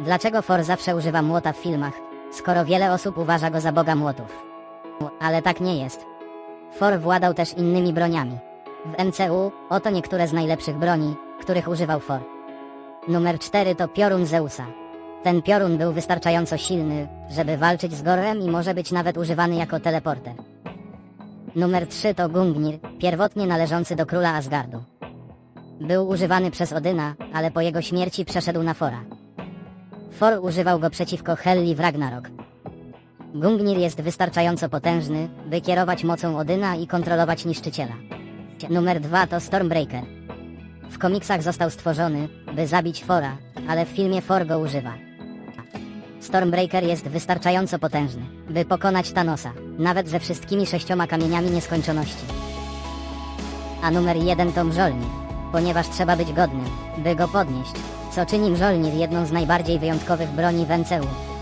Dlaczego Thor zawsze używa młota w filmach, skoro wiele osób uważa go za boga młotów? Ale tak nie jest. Thor władał też innymi broniami. W MCU oto niektóre z najlepszych broni, których używał Thor. Numer 4 to piorun Zeusa. Ten piorun był wystarczająco silny, żeby walczyć z Gorem i może być nawet używany jako teleporter. Numer 3 to Gungnir, pierwotnie należący do króla Asgardu. Był używany przez Odyna, ale po jego śmierci przeszedł na Fora. Thor używał go przeciwko Helli w Ragnarok. Gungnir jest wystarczająco potężny, by kierować mocą Odyna i kontrolować niszczyciela. Numer 2 to Stormbreaker. W komiksach został stworzony, by zabić Thora, ale w filmie Thor go używa. Stormbreaker jest wystarczająco potężny, by pokonać Thanosa, nawet ze wszystkimi sześcioma kamieniami nieskończoności. A numer jeden to Mżolnir, ponieważ trzeba być godnym, by go podnieść, co czyni Mżolnir jedną z najbardziej wyjątkowych broni w.